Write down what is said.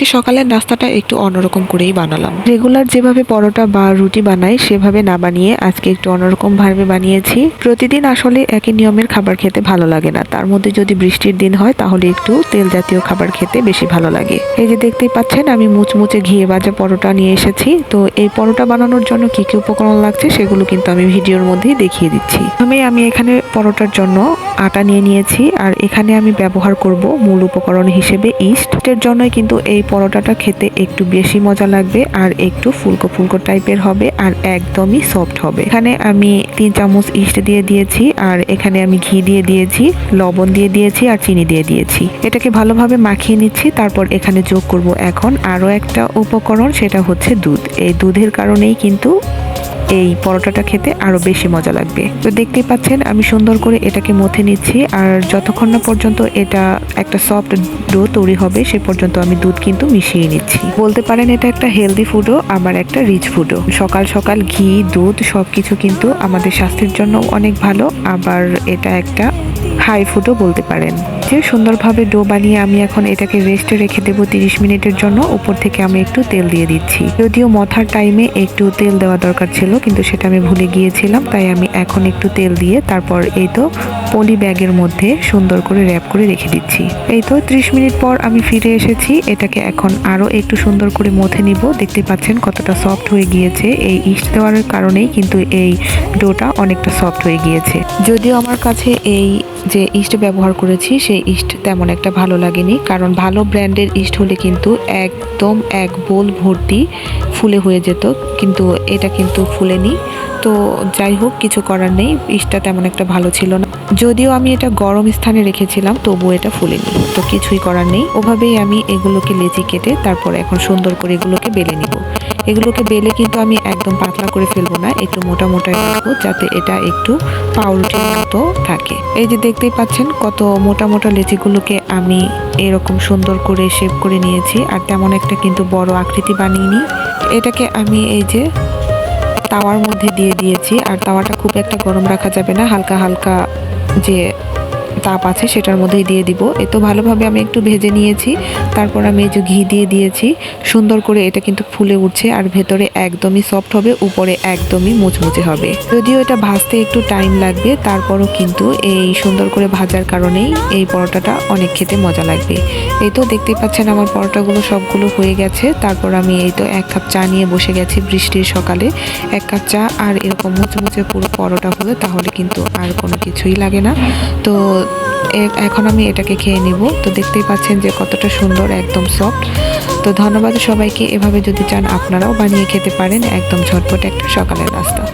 আজকে সকালের নাস্তাটা একটু অন্যরকম করেই বানালাম। রেগুলার যেভাবে পরোটা বা রুটি বানাই, সেভাবে না বানিয়ে আজকে একটু অন্যরকম ভাবে বানিয়েছি। প্রতিদিন আসলে একই নিয়মের খাবার খেতে ভালো লাগে না। তার মধ্যে যদি বৃষ্টির দিন হয়, তাহলে একটু তেল জাতীয় খাবার খেতে বেশি ভালো লাগে। এই যে দেখতেই পাচ্ছেন, আমি মুচমুচে ঘিয়ে ভাজা পরোটা নিয়ে এসেছি। তো এই পরোটা বানানোর জন্য কি কি উপকরণ লাগছে, সেগুলো কিন্তু আমি ভিডিওর মধ্যেই দেখিয়ে দিচ্ছি। আমি আমি এখানে পরোটার জন্য আটা নিয়ে নিয়েছি। আর এখানে আমি ব্যবহার করব মূল উপকরণ হিসেবে ইস্টের জন্যই কিন্তু এই পরোটাটা খেতে একটু বেশি মজা লাগবে আর একটু ফুলকো ফুলকো টাইপের হবে আর একদমই সফট হবে। এখানে আমি তিন চামচ ইস্ট দিয়ে দিয়েছি আর এখানে আমি ঘি দিয়ে দিয়েছি, লবণ দিয়ে দিয়েছি আর চিনি দিয়ে দিয়েছি। এটাকে ভালোভাবে মাখিয়ে নিচ্ছি, তারপর এখানে যোগ করব এখন আরও একটা উপকরণ, সেটা হচ্ছে দুধ। এই দুধের কারণেই কিন্তু এই পরোটাটা খেতে আরও বেশি মজা লাগবে। তো দেখতেই পাচ্ছেন, আমি সুন্দর করে এটাকে মথে নিচ্ছি, আর যতক্ষণ না পর্যন্ত এটা একটা সফট ডো তৈরি হবে, সে পর্যন্ত আমি দুধ কিন্তু মিশিয়ে নিচ্ছি। বলতে পারেন এটা একটা হেলদি ফুডও আবার একটা রিচ ফুডও সকাল সকাল ঘি, দুধ সবকিছু কিন্তু আমাদের স্বাস্থ্যের জন্য অনেক ভালো, আবার এটা একটা হাই ফুডও বলতে পারেন। যে সুন্দরভাবে ডো বানিয়ে আমি এখন এটাকে রেস্টে রেখে দেবো তিরিশ মিনিটের জন্য। উপর থেকে আমি একটু তেল দিয়ে দিচ্ছি। যদিও মথার টাইমে একটু তেল দেওয়া দরকার ছিল, কিন্তু সেটা আমি ভুলে গিয়েছিলাম, তাই আমি এখন একটু তেল দিয়ে তারপর এই তো পলি ব্যাগের মধ্যে সুন্দর করে র্যাপ করে রেখে দিচ্ছি। এই তো ত্রিশ মিনিট পর আমি ফিরে এসেছি। এটাকে এখন আরও একটু সুন্দর করে মথে নিব। দেখতে পাচ্ছেন কতটা সফট হয়ে গিয়েছে। এই ইস্ট দেওয়ার কারণেই কিন্তু এই ডোটা অনেকটা সফট হয়ে গিয়েছে। যদিও আমার কাছে এই যে ইস্ট ব্যবহার করেছি, সেই ইস্ট তেমন একটা ভালো লাগেনি। কারণ ভালো ব্র্যান্ডের ইস্ট হলে কিন্তু একদম এক বোল ভর্তি ফুলে হয়ে যেত। কিন্তু এটা কিন্তু ফুলেনি। তো যাই হোক, কিছু করার নেই। ইস্টটা তেমন একটা ভালো ছিল না। যদিও আমি এটা গরম স্থানে রেখেছিলাম, তবুও এটা ফুলেনি। তো কিছুই করার নেই। ওভাবেই আমি এগুলোকে লেচি কেটে তারপর এখন সুন্দর করে এগুলোকে বেলে নিব। এগুলোকে বেলে কিন্তু আমি একদম পাতলা করে ফেলব না, একটু মোটা মোটাই রাখব, যাতে এটা একটু পাউরুটির মতো থাকে। এই যে দেখতেই পাচ্ছেন, কত মোটা মোটা লেচিগুলোকে আমি এরকম সুন্দর করে শেপ করে নিয়েছি, আর তেমন একটা কিন্তু বড় আকৃতি বানিয়ে নিই। এটাকে আমি এই যে তাওয়ার মধ্যে দিয়ে দিয়েছি। আর তাওয়াটা খুব একটা গরম রাখা যাবে না, হালকা হালকা যে তাপ আছে সেটার মধ্যেই দিয়ে দিব। এ তো ভালোভাবে আমি একটু ভেজে নিয়েছি। তারপর আমি এই যে ঘি দিয়ে দিয়েছি। সুন্দর করে এটা কিন্তু ফুলে উঠছে আর ভেতরে একদমই সফট হবে, উপরে একদমই মুচমুচে হবে। যদিও এটা ভাজতে একটু টাইম লাগবে, তারপরও কিন্তু এই সুন্দর করে ভাজার কারণেই এই পরোটাটা অনেক খেতে মজা লাগবে। এই তো দেখতে পাচ্ছেন আমার পরোটাগুলো সবগুলো হয়ে গেছে। তারপর আমি এই তো এক কাপ চা নিয়ে বসে গেছি বৃষ্টির সকালে। এক কাপ চা আর এরকম মুচমুচে পুরো পরোটা হলে তাহলে কিন্তু আর কোনো কিছুই লাগে না। তো এখন আমি এটাকে খেয়ে নিব। তো দেখতেই পাচ্ছেন যে কতটা সুন্দর, একদম সফট তো ধন্যবাদ সবাইকে। এভাবে যদি চান আপনারাও বানিয়ে খেতে পারেন। একদম ঝটপট একটা সকালের নাস্তা।